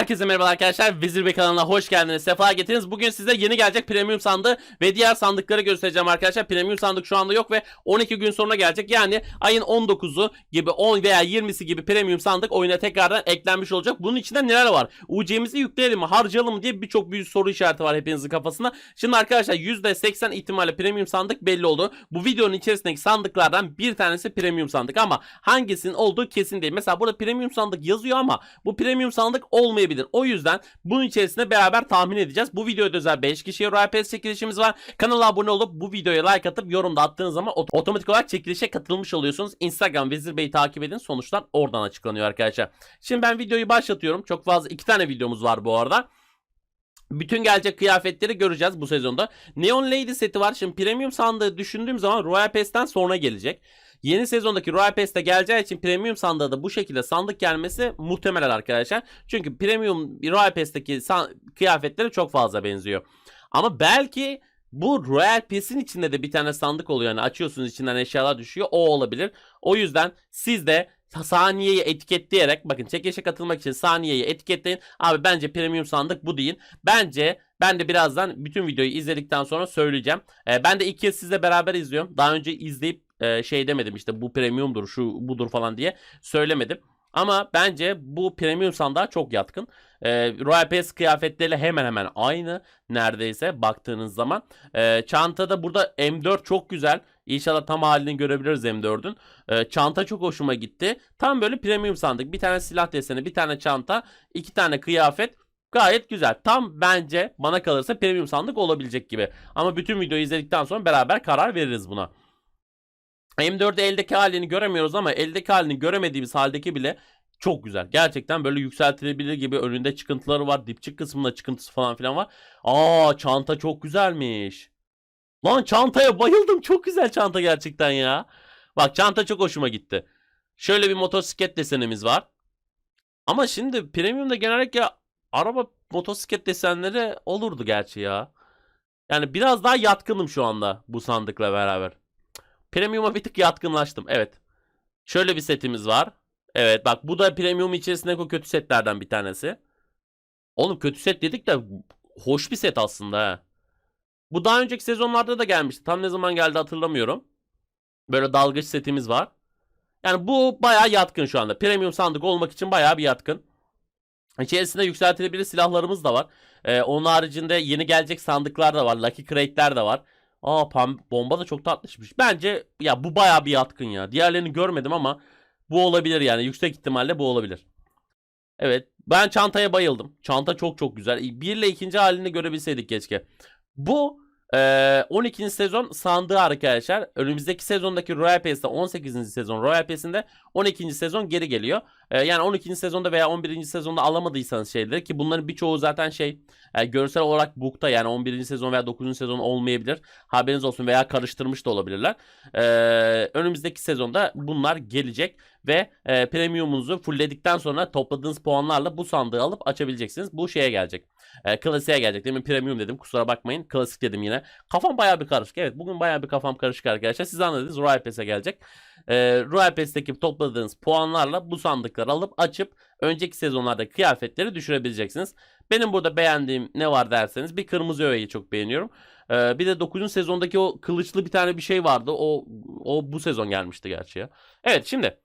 Herkese merhaba arkadaşlar. Vezir Bey kanalına hoş geldiniz. Sefa getirdiniz. Bugün size yeni gelecek premium sandığı ve diğer sandıkları göstereceğim arkadaşlar. Premium sandık şu anda yok ve 12 gün sonra gelecek. Yani ayın 19'u gibi 10 veya 20'si gibi premium sandık oyuna tekrardan eklenmiş olacak. Bunun içinde neler var? UC'mizi yükleyelim mi? Harcayalım mı diye birçok büyük soru işareti var hepinizin kafasında. Şimdi arkadaşlar %80 ihtimalle premium sandık belli oldu. Bu videonun içerisindeki sandıklardan bir tanesi premium sandık ama hangisinin olduğu kesin değil. Mesela burada premium sandık yazıyor ama bu premium sandık olmayabilir. O yüzden bunun içerisinde beraber tahmin edeceğiz. Bu videoda özel 5 kişiye Royal Pass çekilişimiz var. Kanala abone olup bu videoya like atıp yorumda attığınız zaman ot- otomatik olarak çekilişe katılmış oluyorsunuz. Instagram Vezir Bey'i takip edin. Sonuçlar oradan açıklanıyor arkadaşlar. Şimdi ben videoyu başlatıyorum. Çok fazla iki tane videomuz var bu arada. Bütün gelecek kıyafetleri göreceğiz bu sezonda. Neon Lady seti var. Şimdi premium sandığı düşündüğüm zaman Royal Pass'ten sonra gelecek. Yeni sezondaki Royal Pass'te geleceği için premium sandığa da bu şekilde sandık gelmesi muhtemel arkadaşlar. Çünkü premium Royal Pass'teki kıyafetlere çok fazla benziyor. Ama belki bu Royal Pass'in içinde de bir tane sandık oluyor. Yani açıyorsunuz içinden eşyalar düşüyor. O olabilir. O yüzden siz de saniyeyi etiketleyerek bakın çekilişe katılmak için saniyeyi etiketleyin. Abi bence premium sandık bu deyin. Bence ben de birazdan bütün videoyu izledikten sonra söyleyeceğim. Ee, ben de ilk kez sizle beraber izliyorum. Daha önce izleyip e, şey demedim işte bu premiumdur şu budur falan diye söylemedim. Ama bence bu premium sandığa çok yatkın. Ee, Royal Pass kıyafetleriyle hemen hemen aynı neredeyse baktığınız zaman. Ee, çantada burada M4 çok güzel. İnşallah tam halini görebiliriz M4'ün. Ee, çanta çok hoşuma gitti. Tam böyle premium sandık. Bir tane silah deseni, bir tane çanta, iki tane kıyafet. Gayet güzel. Tam bence bana kalırsa premium sandık olabilecek gibi. Ama bütün videoyu izledikten sonra beraber karar veririz buna. M4'de eldeki halini göremiyoruz ama eldeki halini göremediğimiz haldeki bile çok güzel. Gerçekten böyle yükseltilebilir gibi önünde çıkıntıları var. Dipçik kısmında çıkıntısı falan filan var. Aa çanta çok güzelmiş. Lan çantaya bayıldım. Çok güzel çanta gerçekten ya. Bak çanta çok hoşuma gitti. Şöyle bir motosiklet desenimiz var. Ama şimdi premiumda genellikle araba motosiklet desenleri olurdu gerçi ya. Yani biraz daha yatkınım şu anda bu sandıkla beraber. Premium'a bir tık yatkınlaştım. Evet. Şöyle bir setimiz var. Evet bak bu da premium içerisindeki o kötü setlerden bir tanesi. Oğlum kötü set dedik de hoş bir set aslında ha. Bu daha önceki sezonlarda da gelmişti. Tam ne zaman geldi hatırlamıyorum. Böyle dalgıç setimiz var. Yani bu bayağı yatkın şu anda. Premium sandık olmak için bayağı bir yatkın. İçerisinde yükseltilebilir silahlarımız da var. Ee, onun haricinde yeni gelecek sandıklar da var. Lucky Crate'ler de var. Aa pam bomba da çok tatlışmış. Bence ya bu bayağı bir yatkın ya. Diğerlerini görmedim ama bu olabilir yani. Yüksek ihtimalle bu olabilir. Evet. Ben çantaya bayıldım. Çanta çok çok güzel. Bir ile ikinci halini görebilseydik keşke. Bu eee 12. sezon sandığı arkadaşlar. Önümüzdeki sezondaki Royal Pass'te 18. sezon Royal Pass'inde 12. sezon geri geliyor. Eee, yani 12. sezonda veya 11. sezonda alamadıysanız şeyleri ki bunların birçoğu zaten şey e, görsel olarak book'ta yani 11. sezon veya 9. sezon olmayabilir. Haberiniz olsun veya karıştırmış da olabilirler. Eee, önümüzdeki sezonda bunlar gelecek ve e, premiumunuzu fullledikten sonra topladığınız puanlarla bu sandığı alıp açabileceksiniz. Bu şeye gelecek. E, klasiğe gelecek. Demin premium dedim. Kusura bakmayın. Klasik dedim yine. Kafam bayağı bir karışık. Evet bugün bayağı bir kafam karışık arkadaşlar. Siz anladınız. Royal Pass'e gelecek. E, Royal Pass'teki topladığınız puanlarla bu sandıkları alıp açıp önceki sezonlarda kıyafetleri düşürebileceksiniz. Benim burada beğendiğim ne var derseniz bir kırmızı öğeyi çok beğeniyorum. E, bir de 9. sezondaki o kılıçlı bir tane bir şey vardı. O o bu sezon gelmişti gerçi ya. Evet şimdi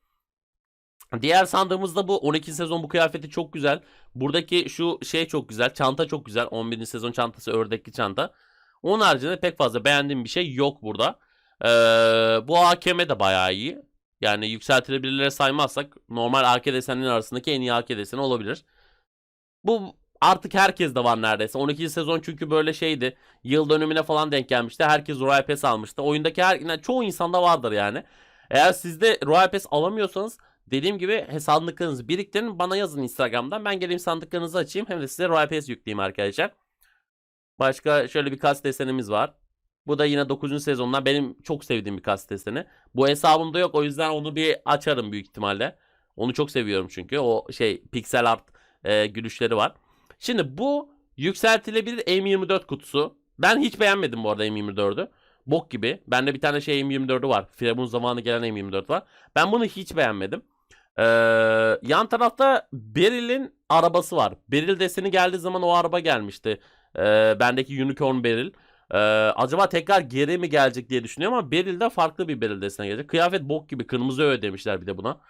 Diğer sandığımızda bu 12. sezon bu kıyafeti çok güzel. Buradaki şu şey çok güzel. Çanta çok güzel. 11. sezon çantası ördekli çanta. Onun haricinde pek fazla beğendiğim bir şey yok burada. Ee, bu AKM de bayağı iyi. Yani yükseltilebilirlere saymazsak normal AK desenlerin arasındaki en iyi AK deseni olabilir. Bu artık herkes de var neredeyse. 12. sezon çünkü böyle şeydi. Yıl dönümüne falan denk gelmişti. Herkes Royal Pass almıştı. Oyundaki her, yani çoğu insanda vardır yani. Eğer siz de Royal Pass alamıyorsanız Dediğim gibi hesaplıklarınızı biriktirin bana yazın Instagram'dan. Ben geleyim sandıklarınızı açayım hem de size Royal Pass yükleyeyim arkadaşlar. Başka şöyle bir kas desenimiz var. Bu da yine 9. sezondan benim çok sevdiğim bir kas deseni. Bu hesabımda yok o yüzden onu bir açarım büyük ihtimalle. Onu çok seviyorum çünkü o şey piksel art e, gülüşleri var. Şimdi bu yükseltilebilir M24 kutusu. Ben hiç beğenmedim bu arada M24'ü. Bok gibi. Bende bir tane şey M24'ü var. Firavun zamanı gelen M24 var. Ben bunu hiç beğenmedim. Ee, yan tarafta Beryl'in arabası var. Beryl deseni geldiği zaman o araba gelmişti. Ee, bendeki Unicorn Beryl. Ee, acaba tekrar geri mi gelecek diye düşünüyorum ama Beryl'de farklı bir Beryl deseni gelecek. Kıyafet bok gibi kırmızı öğe demişler bir de buna.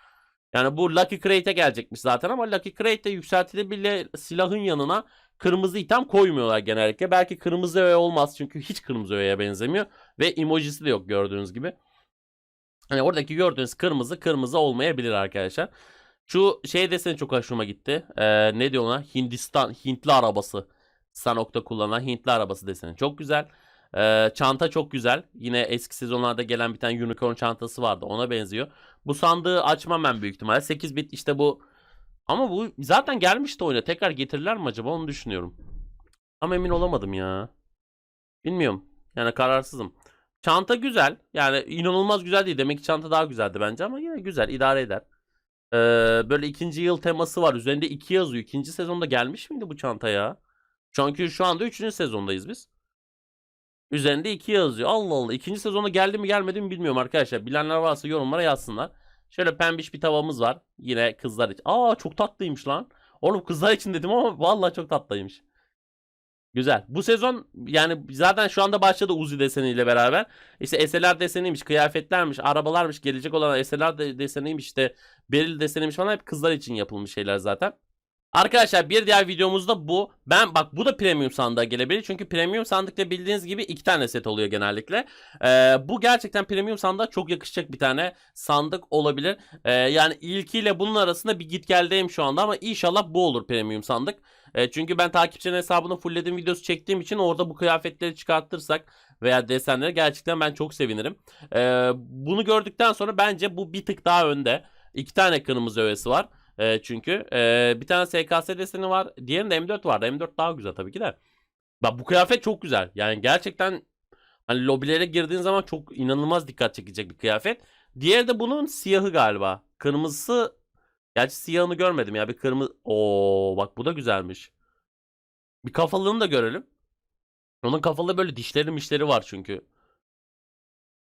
Yani bu Lucky Crate'e gelecekmiş zaten ama Lucky Crate'de yükseltilebilir silahın yanına kırmızı item koymuyorlar genellikle. Belki kırmızı öğe olmaz çünkü hiç kırmızı öğeye benzemiyor. Ve emojisi de yok gördüğünüz gibi. Hani oradaki gördüğünüz kırmızı kırmızı olmayabilir arkadaşlar. Şu şey deseni çok hoşuma gitti. Ee, ne diyor ona? Hindistan, Hintli arabası. Sanok'ta kullanılan Hintli arabası deseni. Çok güzel. Ee, çanta çok güzel. Yine eski sezonlarda gelen bir tane unicorn çantası vardı. Ona benziyor. Bu sandığı açmam ben büyük ihtimalle. 8 bit işte bu. Ama bu zaten gelmişti oyuna. Tekrar getirirler mi acaba onu düşünüyorum. Ama emin olamadım ya. Bilmiyorum. Yani kararsızım. Çanta güzel. Yani inanılmaz güzel değil. Demek ki çanta daha güzeldi bence ama yine güzel. idare eder. Ee, böyle ikinci yıl teması var. Üzerinde 2 yazıyor. İkinci sezonda gelmiş miydi bu çanta ya? Çünkü şu anda 3. sezondayız biz. Üzerinde 2 yazıyor. Allah Allah. İkinci sezonda geldi mi gelmedi mi bilmiyorum arkadaşlar. Bilenler varsa yorumlara yazsınlar. Şöyle pembiş bir tavamız var. Yine kızlar için. Aa çok tatlıymış lan. Oğlum kızlar için dedim ama vallahi çok tatlıymış. Güzel. Bu sezon yani zaten şu anda başladı Uzi deseniyle beraber. İşte SLR deseniymiş, kıyafetlermiş, arabalarmış, gelecek olan SLR de- deseniymiş, işte Beril deseniymiş falan hep kızlar için yapılmış şeyler zaten. Arkadaşlar bir diğer videomuzda bu. Ben bak bu da premium sandığa gelebilir. Çünkü premium sandıkta bildiğiniz gibi iki tane set oluyor genellikle. Ee, bu gerçekten premium sandığa çok yakışacak bir tane sandık olabilir. Ee, yani ilkiyle bunun arasında bir git geldeyim şu anda ama inşallah bu olur premium sandık. Ee, çünkü ben takipçinin hesabını fullledim videosu çektiğim için orada bu kıyafetleri çıkartırsak veya desenleri gerçekten ben çok sevinirim. Ee, bunu gördükten sonra bence bu bir tık daha önde. İki tane kırmızı öğesi var. Ee, çünkü Ee, bir tane SKS deseni var. Diğerinde M4 vardı. M4 daha güzel tabii ki de. Bak bu kıyafet çok güzel. Yani gerçekten hani lobilere girdiğin zaman çok inanılmaz dikkat çekecek bir kıyafet. Diğeri de bunun siyahı galiba. Kırmızısı Gerçi siyahını görmedim ya. Bir kırmızı. Oo bak bu da güzelmiş. Bir kafalığını da görelim. Onun kafalı böyle dişleri mişleri var çünkü.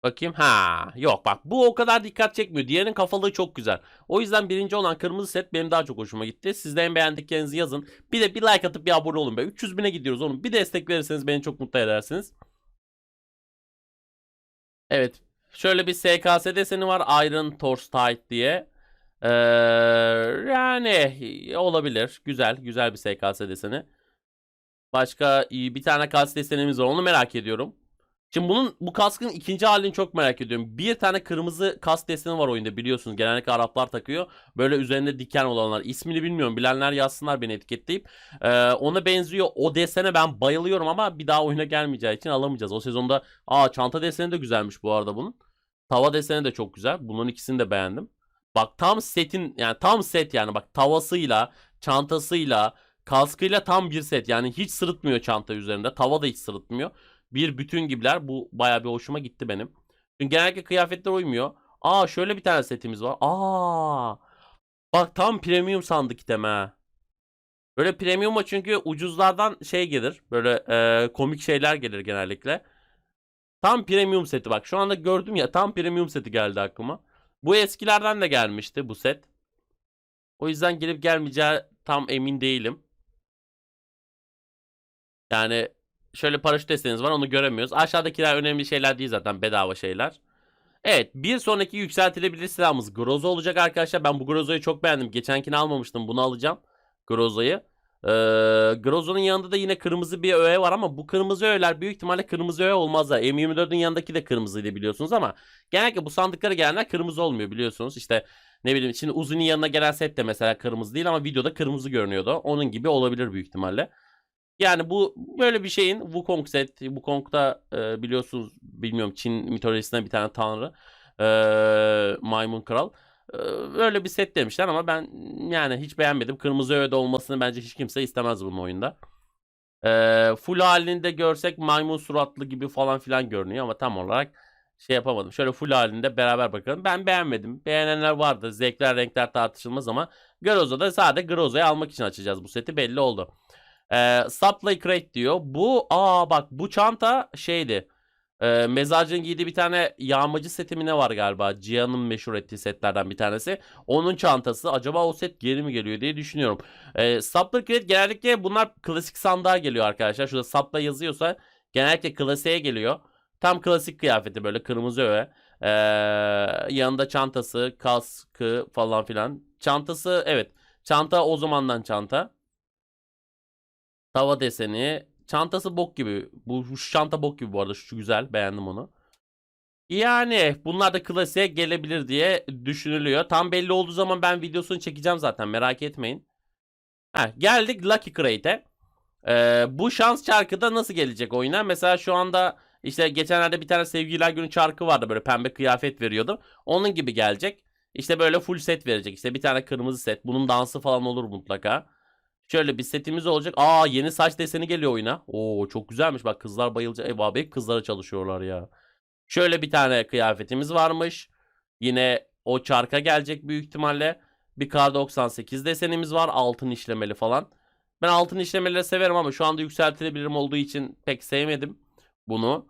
Bakayım. Ha, yok bak bu o kadar dikkat çekmiyor. Diğerinin kafalığı çok güzel. O yüzden birinci olan kırmızı set benim daha çok hoşuma gitti. Siz de en beğendiklerinizi yazın. Bir de bir like atıp bir abone olun be. 300 bine gidiyoruz oğlum. Bir destek verirseniz beni çok mutlu edersiniz. Evet. Şöyle bir SKS deseni var. Iron Torch Tight diye. Ee, yani olabilir. Güzel. Güzel bir SKS deseni. Başka bir tane kask desenimiz var. Onu merak ediyorum. Şimdi bunun bu kaskın ikinci halini çok merak ediyorum. Bir tane kırmızı kask deseni var oyunda biliyorsunuz. Genellikle Araplar takıyor. Böyle üzerinde diken olanlar. İsmini bilmiyorum. Bilenler yazsınlar beni etiketleyip. Ee, ona benziyor. O desene ben bayılıyorum ama bir daha oyuna gelmeyeceği için alamayacağız. O sezonda aa çanta deseni de güzelmiş bu arada bunun. Tava deseni de çok güzel. Bunların ikisini de beğendim. Bak tam setin yani tam set yani bak tavasıyla, çantasıyla, kaskıyla tam bir set. Yani hiç sırıtmıyor çanta üzerinde. Tava da hiç sırıtmıyor. Bir bütün gibiler. Bu baya bir hoşuma gitti benim. Çünkü genellikle kıyafetler uymuyor. Aa şöyle bir tane setimiz var. Aa. Bak tam premium sandık item ha. Böyle premium'a çünkü ucuzlardan şey gelir. Böyle e, komik şeyler gelir genellikle. Tam premium seti bak. Şu anda gördüm ya tam premium seti geldi aklıma. Bu eskilerden de gelmişti bu set. O yüzden gelip gelmeyeceği tam emin değilim. Yani şöyle paraşüt desteğiniz var onu göremiyoruz. Aşağıdakiler önemli şeyler değil zaten bedava şeyler. Evet bir sonraki yükseltilebilir silahımız Groza olacak arkadaşlar. Ben bu Groza'yı çok beğendim. Geçenkini almamıştım bunu alacağım. Groza'yı. Ee, Groza'nın yanında da yine kırmızı bir öğe var ama bu kırmızı öğeler büyük ihtimalle kırmızı öğe olmazlar. M24'ün yanındaki de kırmızıydı biliyorsunuz ama genellikle bu sandıklara gelenler kırmızı olmuyor biliyorsunuz. İşte ne bileyim şimdi Uzi'nin yanına gelen set de mesela kırmızı değil ama videoda kırmızı görünüyordu. Onun gibi olabilir büyük ihtimalle. Yani bu böyle bir şeyin Wukong set. Wukong da e, biliyorsunuz bilmiyorum Çin mitolojisinde bir tane tanrı. E, maymun kral. E, bir set demişler ama ben yani hiç beğenmedim. Kırmızı öğede olmasını bence hiç kimse istemez bunun oyunda. E, full halinde görsek maymun suratlı gibi falan filan görünüyor ama tam olarak şey yapamadım. Şöyle full halinde beraber bakalım. Ben beğenmedim. Beğenenler vardı. Zevkler renkler tartışılmaz ama Groza'da sadece Groza'yı almak için açacağız bu seti belli oldu. Ee, supply crate diyor. Bu aa bak bu çanta şeydi. Ee, Mezarcı'nın giydiği bir tane yağmacı seti mi ne var galiba? Cihan'ın meşhur ettiği setlerden bir tanesi. Onun çantası. Acaba o set geri mi geliyor diye düşünüyorum. Ee, Sapper Crate genellikle bunlar klasik sandığa geliyor arkadaşlar. Şurada Sapla yazıyorsa genellikle klasiğe geliyor. Tam klasik kıyafeti böyle kırmızı öve. Ee, yanında çantası, kaskı falan filan. Çantası evet. Çanta o zamandan çanta. Tava deseni. Çantası bok gibi. Bu şu çanta bok gibi bu arada. Şu güzel. Beğendim onu. Yani bunlar da klasiğe gelebilir diye düşünülüyor. Tam belli olduğu zaman ben videosunu çekeceğim zaten. Merak etmeyin. Heh, geldik Lucky Crate'e. Ee, bu şans çarkı da nasıl gelecek oyuna? Mesela şu anda işte geçenlerde bir tane sevgililer günü çarkı vardı. Böyle pembe kıyafet veriyordu. Onun gibi gelecek. İşte böyle full set verecek. İşte bir tane kırmızı set. Bunun dansı falan olur mutlaka. Şöyle bir setimiz olacak. Aa yeni saç deseni geliyor oyuna. Oo çok güzelmiş. Bak kızlar bayılacak. Eyvah hep kızlara çalışıyorlar ya. Şöyle bir tane kıyafetimiz varmış. Yine o çarka gelecek büyük ihtimalle. Bir K98 desenimiz var. Altın işlemeli falan. Ben altın işlemeleri severim ama şu anda yükseltilebilirim olduğu için pek sevmedim bunu.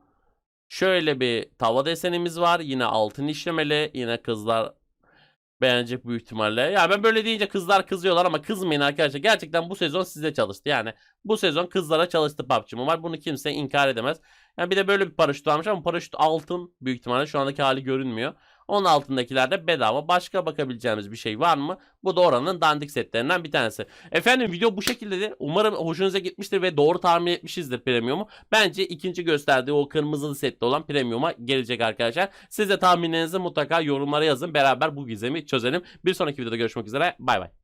Şöyle bir tava desenimiz var. Yine altın işlemeli. Yine kızlar beğenecek büyük ihtimalle. Ya ben böyle deyince kızlar kızıyorlar ama kızmayın arkadaşlar. Gerçekten bu sezon size çalıştı. Yani bu sezon kızlara çalıştı PUBG Mobile. Bunu kimse inkar edemez. Yani bir de böyle bir paraşüt varmış ama paraşüt altın büyük ihtimalle şu andaki hali görünmüyor. Onun altındakiler de bedava. Başka bakabileceğimiz bir şey var mı? Bu da oranın dandik setlerinden bir tanesi. Efendim video bu şekilde. Umarım hoşunuza gitmiştir ve doğru tahmin etmişizdir premiumu. Bence ikinci gösterdiği o kırmızılı setli olan premiuma gelecek arkadaşlar. Siz de tahminlerinizi mutlaka yorumlara yazın. Beraber bu gizemi çözelim. Bir sonraki videoda görüşmek üzere. Bay bay.